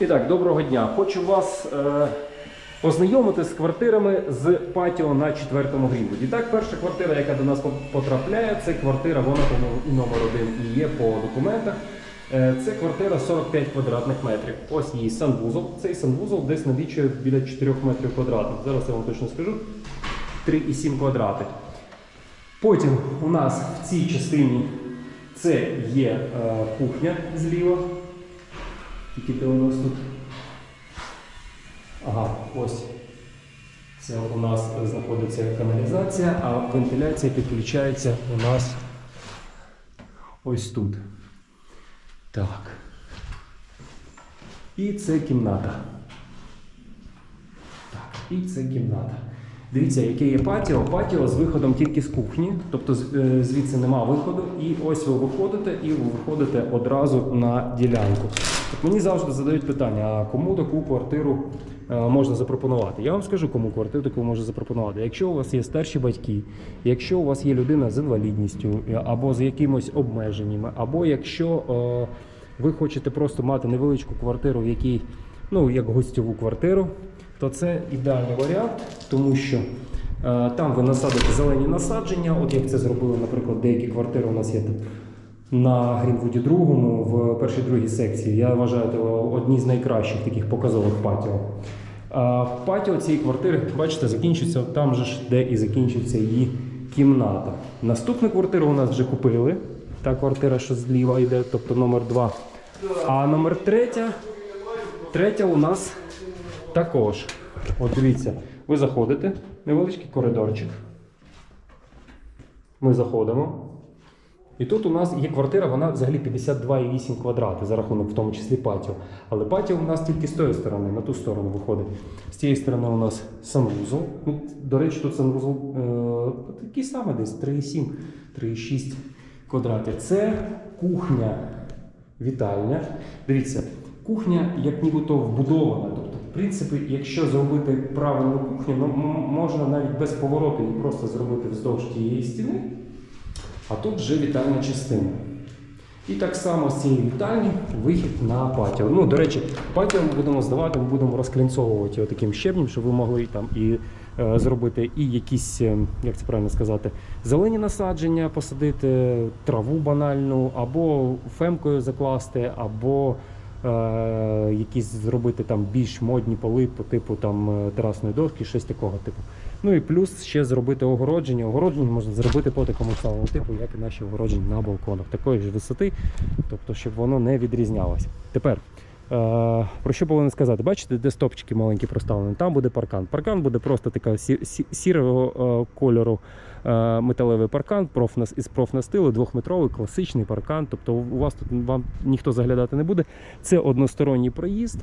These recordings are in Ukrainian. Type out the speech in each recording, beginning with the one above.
І так, доброго дня. Хочу вас е, познайомити з квартирами з патіо на четвертому Грінвуді. Так, перша квартира, яка до нас потрапляє, це квартира, вона номер один і є по документах. Е, це квартира 45 квадратних метрів. Ось її санвузол. Цей санвузол десь налічує біля 4 метрів квадратних. Зараз я вам точно скажу. 3,7 квадрати. Потім у нас в цій частині це є е, кухня зліва. Тільки де у нас тут. Ага, ось. Це у нас знаходиться каналізація, а вентиляція підключається у нас ось тут. Так. І це кімната. Так, і це кімната. Дивіться, яке є патіо. Патіо з виходом тільки з кухні, тобто е, звідси нема виходу. І ось ви виходите і ви виходите одразу на ділянку. От мені завжди задають питання: а кому таку квартиру е, можна запропонувати? Я вам скажу, кому квартиру таку можна запропонувати. Якщо у вас є старші батьки, якщо у вас є людина з інвалідністю е, або з якимось обмеженнями, або якщо е, ви хочете просто мати невеличку квартиру, в якій, ну як гостьову квартиру, то це ідеальний варіант, тому що там ви насадите зелені насадження, от як це зробили, наприклад, деякі квартири у нас є на Грінвуді другому в першій другій секції. Я вважаю, це одні з найкращих таких показових патіо. Патіо цієї квартири, бачите, закінчується там же ж, де і закінчується її кімната. Наступну квартиру у нас вже купили. Та квартира, що зліва йде, тобто номер 2. А номер третя, третя у нас також. От дивіться, ви заходите, невеличкий коридорчик. Ми заходимо. І тут у нас є квартира, вона взагалі 52,8 квадрати за рахунок в тому числі патіо. Але патіо у нас тільки з тої сторони, на ту сторону виходить. З цієї сторони у нас санвузол. Ну, до речі, тут санвузол е, такий самий десь 3,7, 3,6 квадратів. Це кухня, вітальня. Дивіться, кухня як нібито вбудована. Тобто, в принципі, якщо зробити правильну кухню, ну, можна навіть без повороту її просто зробити вздовж тієї стіни. А тут вже вітальна частина. І так само з цієї вітальні вихід на патіо. Ну, до речі, патіо ми будемо здавати, ми будемо розклінцовувати його таким щебнем, щоб ви могли там і е, зробити і якісь, е, як це правильно сказати, зелені насадження, посадити, траву банальну, або фемкою закласти, або е, якісь зробити там більш модні поли по типу там е, терасної дошки, щось такого типу. Ну і плюс ще зробити огородження. Огородження можна зробити по такому самому типу, як і наші огородження на балконах, такої ж висоти, тобто, щоб воно не відрізнялося. Тепер. е, Про що повинен сказати? Бачите, де стопчики маленькі проставлені? Там буде паркан. Паркан буде просто така сі- сі- сірого е, кольору е, металевий паркан із профнастилу, двохметровий класичний паркан. Тобто у вас тут вам ніхто заглядати не буде. Це односторонній проїзд.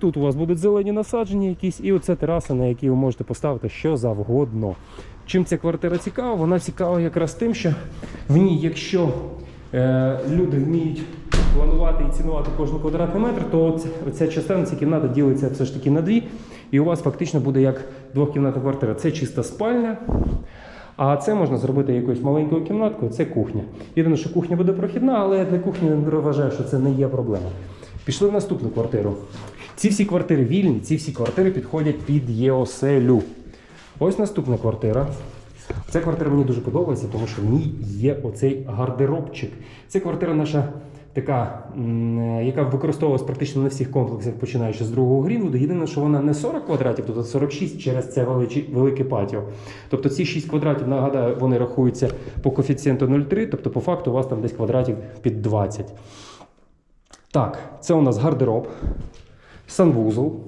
Тут у вас будуть зелені насадження якісь, і оце тераса, на якій ви можете поставити що завгодно. Чим ця квартира цікава? Вона цікава якраз тим, що в ній, якщо е, люди вміють планувати і цінувати кожен квадратний метр, то оця, оця частина, ця кімната ділиться все ж таки на дві, і у вас фактично буде як двохкімнатна квартира. Це чиста спальня. А це можна зробити якоюсь маленькою кімнаткою, це кухня. Єдине, що кухня буде прохідна, але для кухні я вважаю, що це не є проблема. Пішли в наступну квартиру. Ці всі квартири вільні, ці всі квартири підходять під ЄОСЕЛю. Ось наступна квартира. Ця квартира мені дуже подобається, тому що в ній є оцей гардеробчик. Це квартира наша така, е, яка використовувалась практично на всіх комплексах, починаючи з другого Грінвуду. Єдине, що вона не 40 квадратів, тут 46 через це велике патіо. Тобто ці 6 квадратів, нагадаю, вони рахуються по коефіцієнту 0,3, тобто по факту у вас там десь квадратів під 20. Так, це у нас гардероб, санвузол,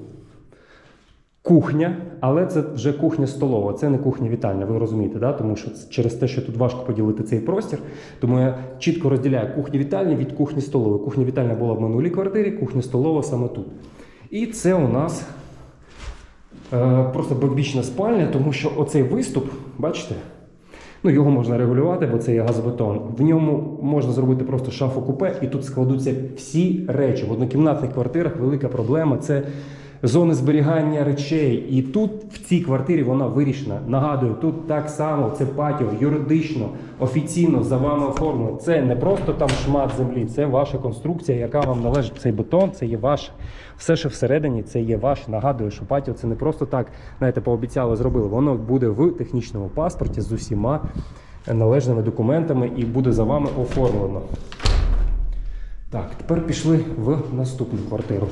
кухня, але це вже кухня столова, це не кухня вітальня, ви розумієте, да? тому що через те, що тут важко поділити цей простір. Тому я чітко розділяю кухню вітальня від кухні столової. Кухня вітальня була в минулій квартирі, кухня столова саме тут. І це у нас е, просто бокбічна спальня, тому що оцей виступ, бачите? Ну, його можна регулювати, бо це є газобетон. В ньому можна зробити просто шафу купе, і тут складуться всі речі. В однокімнатних квартирах велика проблема це зони зберігання речей. І тут в цій квартирі вона вирішена. Нагадую, тут так само це патіо юридично, офіційно за вами оформлено. Це не просто там шмат землі, це ваша конструкція, яка вам належить. Цей бетон, це є ваш. Все, що всередині, це є ваше. Нагадую, що патіо це не просто так, знаєте, пообіцяли, зробили. Воно буде в технічному паспорті з усіма належними документами і буде за вами оформлено. Так, тепер пішли в наступну квартиру.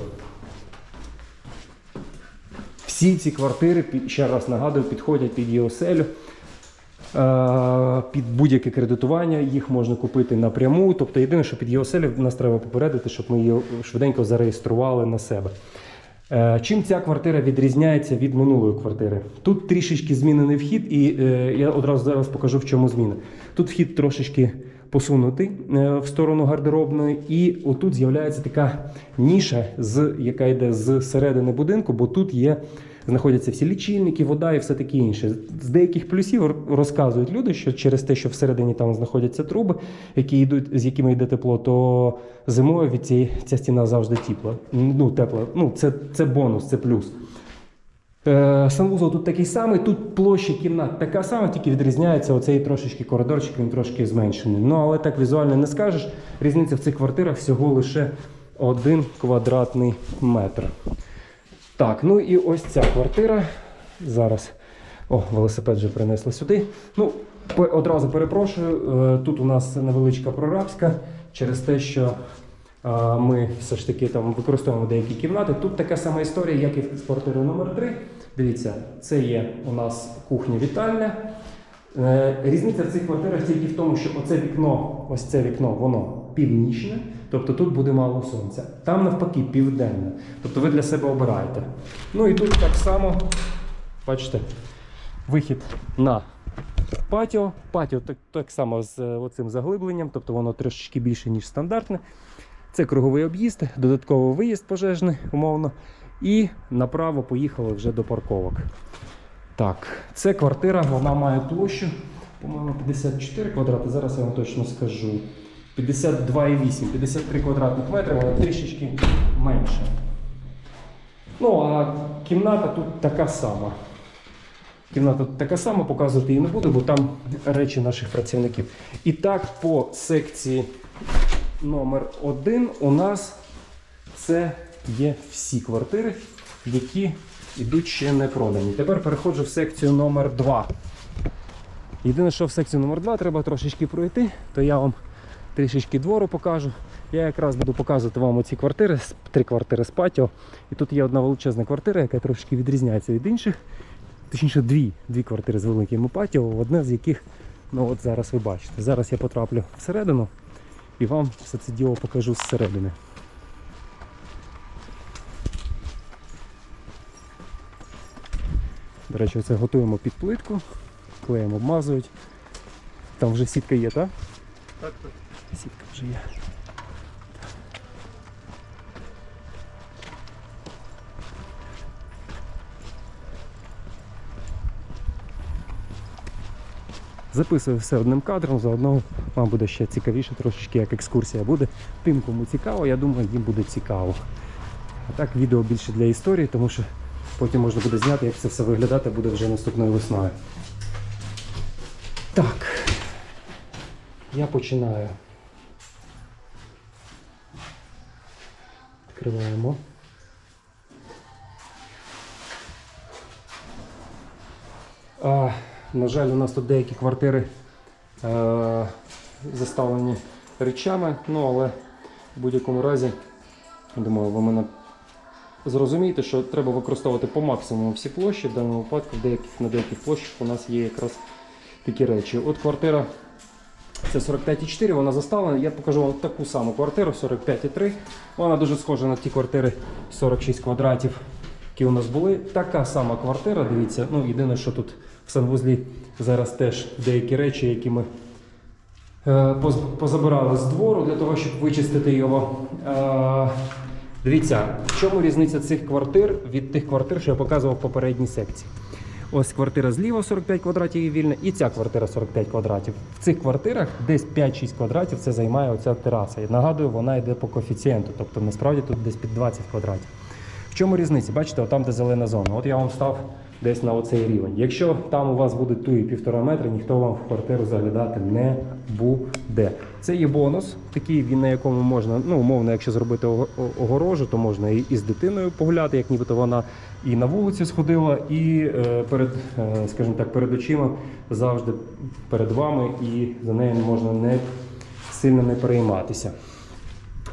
Всі ці квартири, ще раз нагадую, підходять під ЄОСЕЛю. Е, Під будь-яке кредитування їх можна купити напряму. Тобто єдине, що під ЄОСЕЛю нас треба попередити, щоб ми її швиденько зареєстрували на себе. Е, Чим ця квартира відрізняється від минулої квартири? Тут трішечки змінений вхід, і е, я одразу зараз покажу, в чому зміна. Тут вхід трошечки посунутий в сторону гардеробної, і отут з'являється така ніша, яка йде з середини будинку, бо тут є. Знаходяться всі лічильники, вода і все таке інше. З деяких плюсів розказують люди, що через те, що всередині там знаходяться труби, які йдуть, з якими йде тепло, то зимою від цієї ця стіна завжди тепла. Ну, тепла. Ну, це, це бонус, це плюс. Е, санвузол тут такий самий, тут площа кімнат така сама, тільки відрізняється оцей трошечки коридорчик, він трошки зменшений. Ну, але так візуально не скажеш. Різниця в цих квартирах всього лише один квадратний метр. Так, ну і ось ця квартира. Зараз. О, велосипед вже принесли сюди. Ну, одразу перепрошую. е, Тут у нас невеличка прорабська через те, що е, ми все ж таки там використовуємо деякі кімнати. Тут така сама історія, як і з квартирою номер 3 Дивіться, це є у нас кухня-вітальня. Е, Різниця в цих квартирах тільки в тому, що оце вікно, ось це вікно, воно північне, тобто тут буде мало сонця. Там навпаки південне. Тобто ви для себе обираєте. Ну і тут так само, бачите, вихід на патіо. Патіо так, так само з е, оцим заглибленням, тобто воно трошечки більше, ніж стандартне. Це круговий об'їзд, додатковий виїзд пожежний, умовно. І направо поїхали вже до парковок. Так, це квартира, вона має площу, по-моєму, 54 квадрати. Зараз я вам точно скажу. 52,8, 53 квадратних метри, вона трішечки менше. Ну, а кімната тут така сама. Кімната така сама, показувати її не буду, бо там речі наших працівників. І так, по секції номер 1 у нас це є всі квартири, які йдуть ще не продані. Тепер переходжу в секцію номер 2. Єдине, що в секцію номер 2 треба трошечки пройти, то я вам трішечки двору покажу. Я якраз буду показувати вам оці квартири, три квартири з патіо. І тут є одна величезна квартира, яка трошки відрізняється від інших. Точніше, дві, дві квартири з великими патіо, одне з яких, ну от зараз ви бачите. Зараз я потраплю всередину і вам все це діло покажу зсередини. До речі, це готуємо під плитку, клеєм обмазують. Там вже сітка є, так? Так, так. Сітка вже є. Записую все одним кадром, заодно вам буде ще цікавіше, трошечки як екскурсія буде. Тим, кому цікаво, я думаю, їм буде цікаво. А так відео більше для історії, тому що потім можна буде зняти, як це все виглядати буде вже наступною весною. Так, я починаю. Відкриваємо. А, на жаль, у нас тут деякі квартири е, заставлені речами, ну але в будь-якому разі, думаю, ви мене зрозумієте, що треба використовувати по максимуму всі площі. В даному випадку в деяких, на деяких площах у нас є якраз такі речі. От квартира це 45,4, вона заставлена. Я покажу вам таку саму квартиру 45,3. Вона дуже схожа на ті квартири 46 квадратів, які у нас були. Така сама квартира, дивіться. Ну, єдине, що тут в санвузлі зараз теж деякі речі, які ми е, позабирали з двору для того, щоб вичистити його. Е, Дивіться, в чому різниця цих квартир від тих квартир, що я показував в попередній секції. Ось квартира зліва 45 квадратів і вільна, і ця квартира 45 квадратів. В цих квартирах десь 5-6 квадратів це займає оця тераса. І нагадую, вона йде по коефіцієнту, тобто насправді тут десь під 20 квадратів. В чому різниця? Бачите, там, де зелена зона. От я вам став десь на оцей рівень. Якщо там у вас буде туї півтора метри, ніхто вам в квартиру заглядати не буде. Це є бонус, такий, на якому можна, ну, умовно, якщо зробити огорожу, то можна і, з дитиною погуляти, як нібито вона і на вулиці сходила, і е, перед, е, скажімо так, перед очима завжди перед вами, і за нею можна не сильно не перейматися.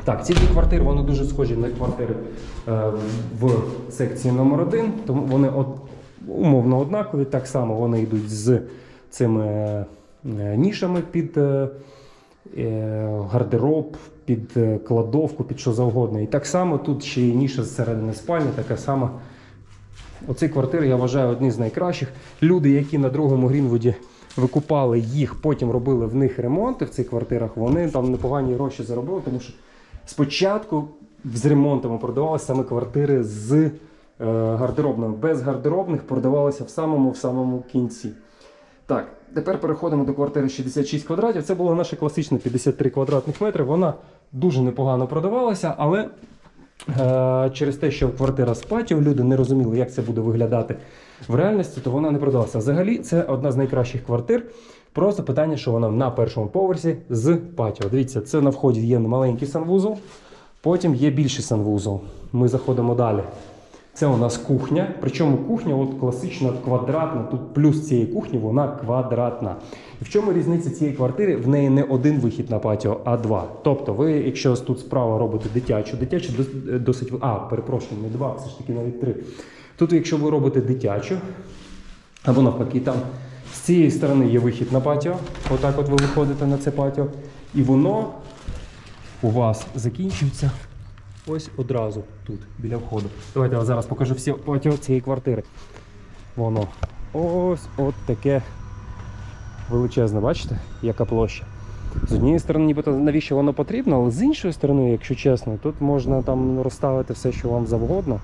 Так, ці дві квартири вони дуже схожі на квартири е, в секції номер 1 тому вони от, умовно однакові. Так само вони йдуть з цими нішами під гардероб, під е, кладовку, під що завгодно. І так само тут ще є ніша зсередини спальні, така сама. Оці квартири я вважаю одні з найкращих. Люди, які на другому Грінвуді викупали їх, потім робили в них ремонти в цих квартирах, вони там непогані гроші заробили, тому що спочатку з ремонтами продавалися саме квартири з е, гардеробними. Без гардеробних продавалися в самому в самому кінці. Так, тепер переходимо до квартири 66 квадратів. Це була наша класична 53 квадратних метри. Вона дуже непогано продавалася, але Е, через те, що квартира з патіо, люди не розуміли, як це буде виглядати в реальності, то вона не продалася. Взагалі, це одна з найкращих квартир. Просто питання, що вона на першому поверсі з патіо. Дивіться, це на вході є маленький санвузол, потім є більший санвузол. Ми заходимо далі. Це у нас кухня. Причому кухня от класична квадратна. Тут плюс цієї кухні вона квадратна. І в чому різниця цієї квартири? В неї не один вихід на патіо, а два. Тобто, ви, якщо тут справа робите дитячу, дитячу досить. А, перепрошую, не два, все ж таки навіть три. Тут, якщо ви робите дитячу, або навпаки, там з цієї сторони є вихід на патіо. Отак от ви виходите на це патіо. І воно у вас закінчується ось одразу тут, біля входу. Давайте я зараз покажу всі патіо цієї квартири. Воно ось от таке величезне, бачите, яка площа. З однієї сторони, нібито навіщо воно потрібно, але з іншої сторони, якщо чесно, тут можна там розставити все, що вам завгодно,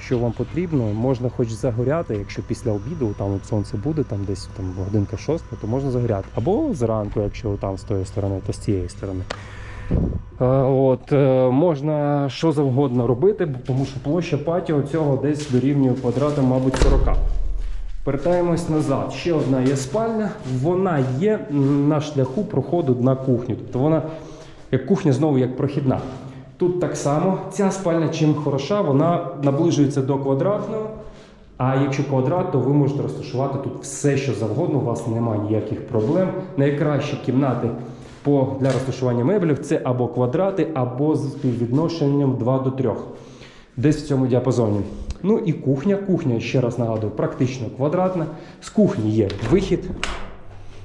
що вам потрібно. Можна хоч загоряти, якщо після обіду там от сонце буде, там десь там годинка шоста, то можна загоряти. Або зранку, якщо там з тої сторони, то з цієї сторони. Е, От, е, можна що завгодно робити, тому що площа патіо цього десь дорівнює квадратам, мабуть, 40. Вертаємось назад. Ще одна є спальня. Вона є на шляху проходу на кухню. Тобто вона як кухня знову як прохідна. Тут так само ця спальня чим хороша, вона наближується до квадратного. А якщо квадрат, то ви можете розташувати тут все, що завгодно, у вас немає ніяких проблем. Найкращі кімнати по, для розташування меблів це або квадрати, або з співвідношенням 2 до 3 десь в цьому діапазоні. Ну і кухня. Кухня, ще раз нагадую, практично квадратна. З кухні є вихід.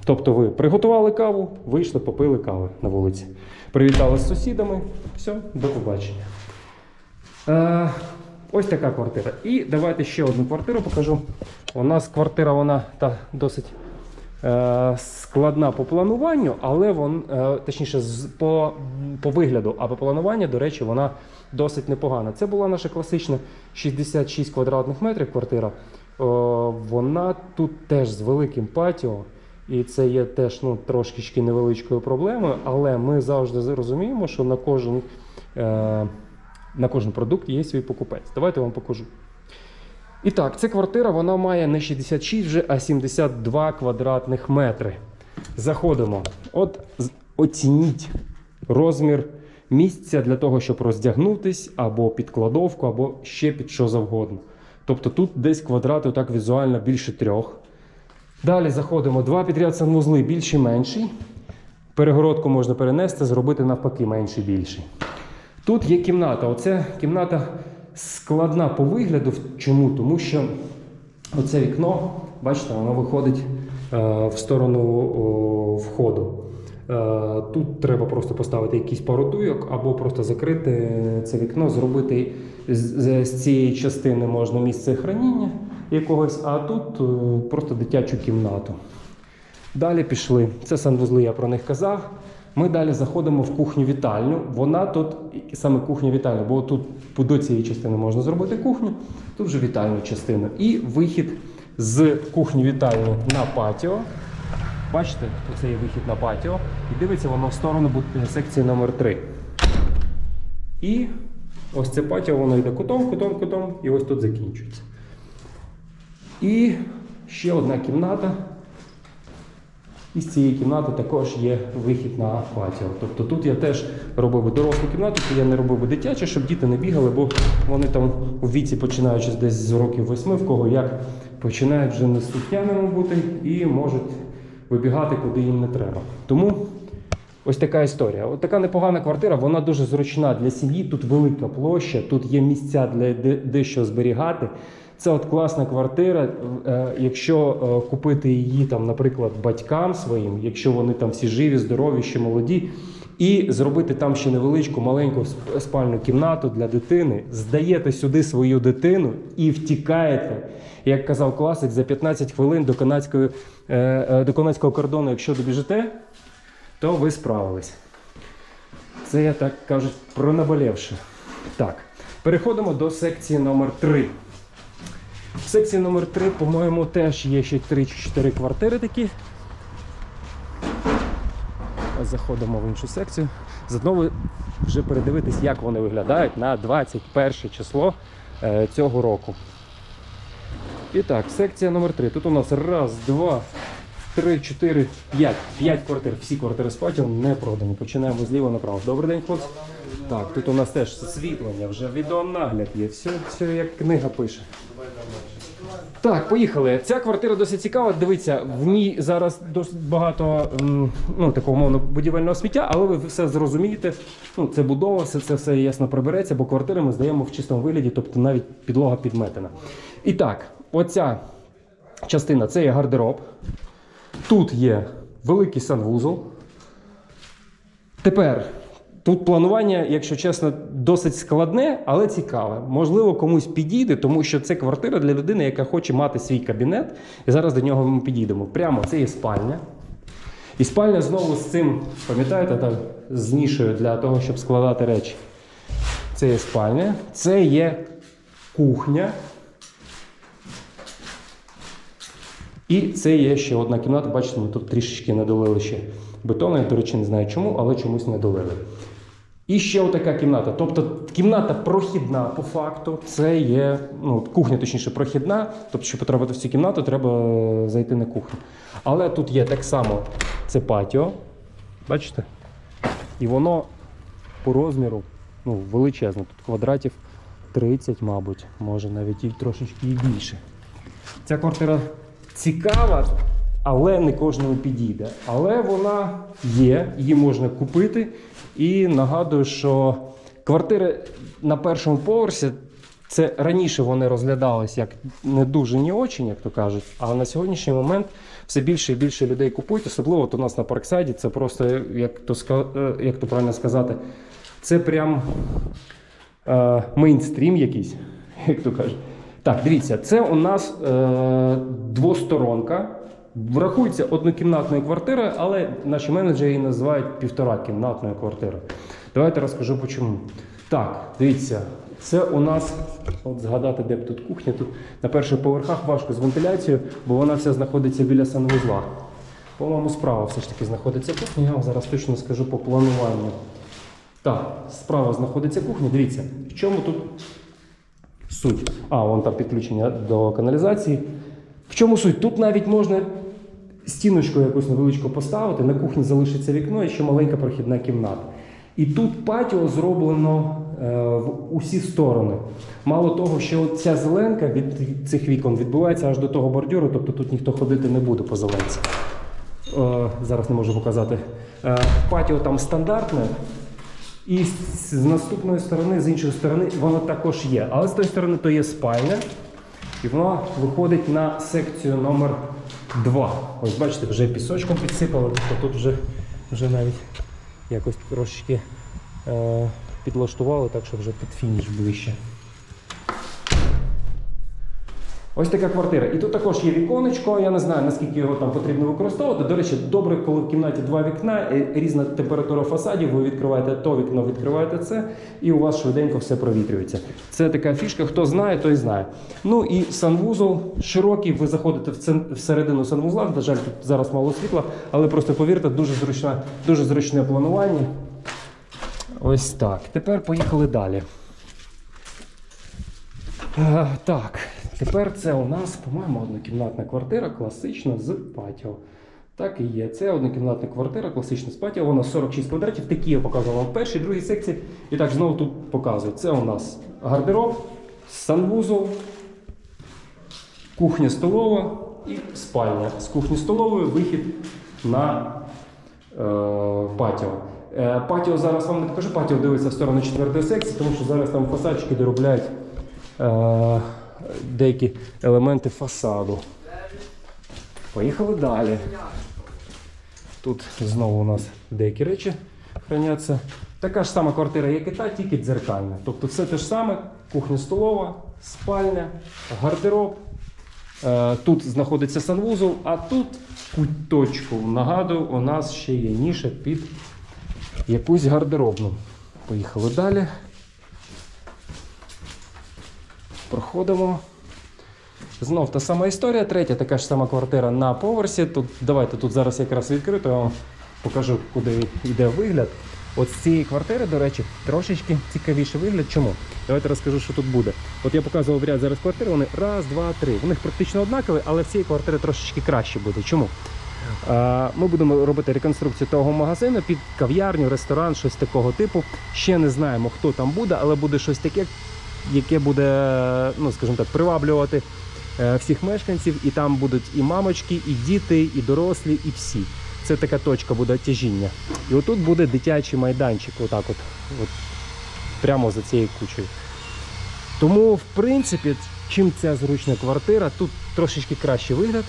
Тобто ви приготували каву, вийшли, попили кави на вулиці. Привітали з сусідами. Все, до побачення. Е, ось така квартира. І давайте ще одну квартиру покажу. У нас квартира вона та досить складна по плануванню, але вон, е, точніше, по, по вигляду, а по плануванню, до речі, вона досить непогана. Це була наша класична 66 квадратних метрів квартира. Вона тут теж з великим патіо. І це є теж ну, трошки невеличкою проблемою, але ми завжди розуміємо, що на кожен, е, на кожен продукт є свій покупець. Давайте я вам покажу. І так, ця квартира вона має не 66 вже, а 72 квадратних метри. Заходимо. От оцініть розмір місця для того, щоб роздягнутись, або під кладовку, або ще під що завгодно. Тобто тут десь квадрати так візуально більше трьох. Далі заходимо два підряд санвузли більший менший. Перегородку можна перенести, зробити навпаки менший більший. Тут є кімната. Оце кімната складна по вигляду. Чому? Тому що оце вікно, бачите, воно виходить е, в сторону входу. Е, тут треба просто поставити якийсь пару або просто закрити це вікно, зробити з цієї частини можна місце храніння якогось, а тут е, просто дитячу кімнату. Далі пішли. Це санвузли, я про них казав. Ми далі заходимо в кухню-вітальню. Вона тут саме кухня-вітальня, бо тут до цієї частини можна зробити кухню, тут вже вітальну частину. І вихід з кухні-вітальні на патіо. Бачите, це є вихід на патіо. І дивиться воно в сторону бу- секції номер 3. І Ось це патіо, воно йде кутом, кутом, кутом, і ось тут закінчується. І ще одна кімната. І з цієї кімнати також є вихід на патіо. Тобто тут я теж робив би дорослу кімнату, то я не робив би дитячу, щоб діти не бігали, бо вони там у віці, починаючи десь з років восьми, в кого як починають вже неслухняними бути і можуть вибігати, куди їм не треба. Тому ось така історія. От така непогана квартира, вона дуже зручна для сім'ї. Тут велика площа, тут є місця для дещо зберігати. Це от класна квартира. Е, Якщо е, купити її там, наприклад, батькам своїм, якщо вони там всі живі, здорові, ще молоді, і зробити там ще невеличку маленьку спальну кімнату для дитини, здаєте сюди свою дитину і втікаєте. Як казав класик, за 15 хвилин до канадської е, до канадського кордону, якщо добіжите, то ви справились. Це я так кажуть про наболівши. Так, переходимо до секції номер 3. Секції номер 3, по-моєму, теж є ще 3 чи 4 квартири такі. Заходимо в іншу секцію. Заодно ви вже передивитись, як вони виглядають на 21 число е, цього року. І так, секція номер 3. Тут у нас раз, два, три, чотири, п'ять. П'ять квартир. Всі квартири з патіом не продані. Починаємо зліва направо. Добрий день, хлопці. Так, тут у нас теж освітлення, вже відеонагляд є. Все, все як книга пише. Так, поїхали. Ця квартира досить цікава. Дивіться, в ній зараз досить багато ну, такого мовно будівельного сміття, але ви все зрозумієте. Ну, це будова, все це все ясно прибереться, бо квартири ми здаємо в чистому вигляді, тобто навіть підлога підметена. І так, оця частина це є гардероб. Тут є великий санвузол. Тепер тут планування, якщо чесно, досить складне, але цікаве. Можливо, комусь підійде, тому що це квартира для людини, яка хоче мати свій кабінет. І зараз до нього ми підійдемо. Прямо це є спальня. І спальня знову з цим, пам'ятаєте, так, з нішою для того, щоб складати речі. Це є спальня, це є кухня. І це є ще одна кімната. Бачите, ми тут трішечки не долили ще бетону. Я, до речі, не знаю чому, але чомусь не долили. І ще отака кімната. Тобто кімната прохідна по факту. Це є ну, кухня, точніше, прохідна. Тобто, щоб потрапити в цю кімнату, треба зайти на кухню. Але тут є так само це патіо. Бачите? І воно по розміру ну, величезне. Тут квадратів 30, мабуть, може навіть і трошечки і більше. Ця квартира цікава, але не кожному підійде. Але вона є, її можна купити. І нагадую, що квартири на першому поверсі. Це раніше вони розглядались як не дуже ні очень, як то кажуть. А на сьогоднішній момент все більше і більше людей купують. Особливо от у нас на Парксайді. Це просто, як то, е, як то правильно сказати, це прям е, мейнстрім якийсь, як то кажуть. Так, дивіться, це у нас е, двосторонка. Врахується однокімнатною квартирою, але наші менеджери її називають півторакімнатною квартирою. Давайте розкажу чому. Так, дивіться, це у нас, от згадати, де б тут кухня. Тут на перших поверхах важко з вентиляцією, бо вона вся знаходиться біля санвузла. По-моєму, справа все ж таки знаходиться кухня. Я вам зараз точно скажу по плануванню. Так, справа знаходиться кухня. Дивіться, в чому тут суть? А, вон там підключення до каналізації. В чому суть? Тут навіть можна стіночку якусь невеличку поставити, на кухні залишиться вікно і ще маленька прохідна кімната. І тут патіо зроблено е, в усі сторони. Мало того, що ця зеленка від цих вікон відбувається аж до того бордюру, тобто тут ніхто ходити не буде по зеленці. Е, зараз не можу показати. Е, патіо там стандартне. І з наступної сторони, з іншої сторони, воно також є. Але з тої сторони то є спальня. І вона виходить на секцію номер 2. Ось бачите, вже пісочком підсипали, тобто тут вже, вже навіть якось трошечки е, підлаштували, так що вже під фініш ближче. Ось така квартира. І тут також є віконечко. Я не знаю, наскільки його там потрібно використовувати. До речі, добре, коли в кімнаті два вікна, е, різна температура фасадів, ви відкриваєте то вікно, відкриваєте це, і у вас швиденько все провітрюється. Це така фішка, хто знає, той знає. Ну і санвузол широкий, ви заходите всередину санвузла. На жаль, тут зараз мало світла, але просто повірте, дуже зручне, дуже зручне планування. Ось так. Тепер поїхали далі. Е, так, тепер це у нас, по-моєму, однокімнатна квартира класична з патіо. Так і є. Це однокімнатна квартира, класична з патіо. Вона 46 квадратів. Такі я показував в першій, другій секції. І так знову тут показую. Це у нас гардероб, санвузол, кухня столова і спальня. З кухні столової вихід на е, патіо. Е, патіо зараз вам не покажу, патіо дивиться в сторону четвертої секції, тому що зараз там фасадчики доробляють е, деякі елементи фасаду. Поїхали далі. Тут знову у нас деякі речі храняться. Така ж сама квартира, як і та, тільки дзеркальна. Тобто все те ж саме: кухня столова, спальня, гардероб. Е, Тут знаходиться санвузол, а тут куточку. Нагадую, у нас ще є ніша під якусь гардеробну. Поїхали далі. Проходимо. Знов та сама історія, третя така ж сама квартира на поверсі. Тут, давайте тут зараз якраз відкрито, я вам покажу, куди йде вигляд. От з цієї квартири, до речі, трошечки цікавіший вигляд. Чому? Давайте розкажу, що тут буде. От я показував ряд зараз квартир, вони раз, два, три. У них практично однакові, але в цієї квартири трошечки краще буде. Чому? Ми будемо робити реконструкцію того магазину під кав'ярню, ресторан, щось такого типу. Ще не знаємо, хто там буде, але буде щось таке, яке буде, ну скажімо так, приваблювати е, всіх мешканців. І там будуть і мамочки, і діти, і дорослі, і всі. Це така точка буде тяжіння. І отут буде дитячий майданчик, отак от, от прямо за цією кучею. Тому, в принципі, чим ця зручна квартира, тут трошечки кращий вигляд,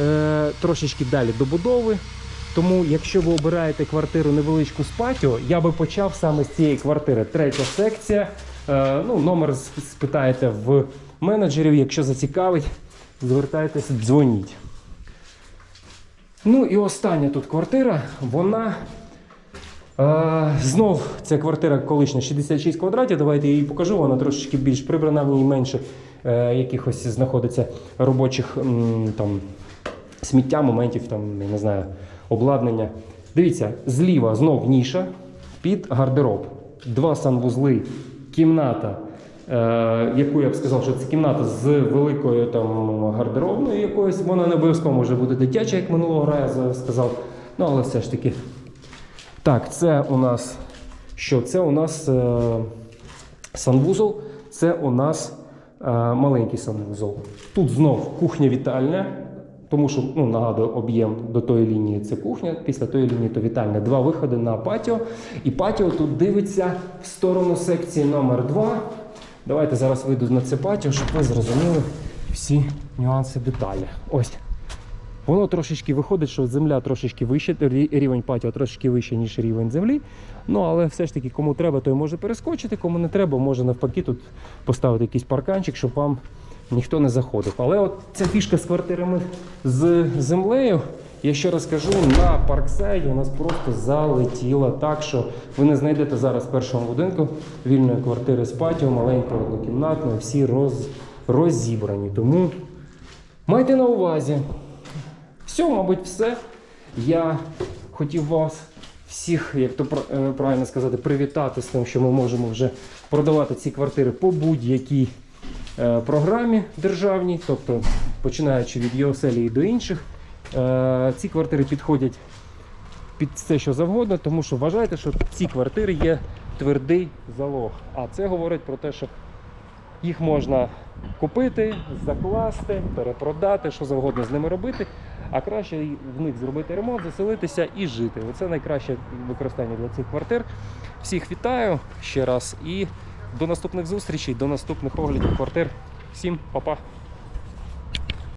е, трошечки далі добудови. Тому, якщо ви обираєте квартиру невеличку з патіо, я би почав саме з цієї квартири. Третя секція. Е, ну, номер спитаєте в менеджерів, якщо зацікавить, звертайтеся, дзвоніть. Ну і остання тут квартира, вона Е, знов ця квартира колишня 66 квадратів. Давайте я її покажу. Вона трошечки більш прибрана, в ній менше е, якихось знаходиться робочих м, там, сміття, моментів, там, я не знаю, обладнання. Дивіться, зліва знов ніша під гардероб. Два санвузли, кімната. Е, яку я б сказав, що це кімната з великою там гардеробною якоюсь. Вона не обов'язково може бути дитяча, як минулого разу я сказав. Ну, але все ж таки. Так, це у нас що? Це у нас е, санвузол, це у нас е, маленький санвузол. Тут знов кухня-вітальня, тому що, ну, нагадую, об'єм до тої лінії це кухня, після тої лінії то вітальня. Два виходи на патіо. І патіо тут дивиться в сторону секції номер 2 Давайте зараз вийду на це патіо, щоб ви зрозуміли всі нюанси деталі. Ось. Воно трошечки виходить, що земля трошечки вище, рівень патіо трошечки вище, ніж рівень землі. Ну, але все ж таки, кому треба, той може перескочити, кому не треба, може навпаки тут поставити якийсь парканчик, щоб вам ніхто не заходив. Але от ця фішка з квартирами з землею, я ще раз кажу, на парксайді у нас просто залетіла так, що ви не знайдете зараз в першому будинку вільної квартири з патіо, маленької однокімнатної, всі роз, розібрані. Тому майте на увазі. Все, мабуть, все. Я хотів вас всіх, як то е, правильно сказати, привітати з тим, що ми можемо вже продавати ці квартири по будь-якій програмі державній, тобто починаючи від ЄОСЕЛі і до інших. Е, ці квартири підходять під все, що завгодно, тому що вважайте, що ці квартири є твердий залог. А це говорить про те, що їх можна купити, закласти, перепродати, що завгодно з ними робити. А краще в них зробити ремонт, заселитися і жити. Оце найкраще використання для цих квартир. Всіх вітаю ще раз і до наступних зустрічей, до наступних оглядів квартир. Всім па-па!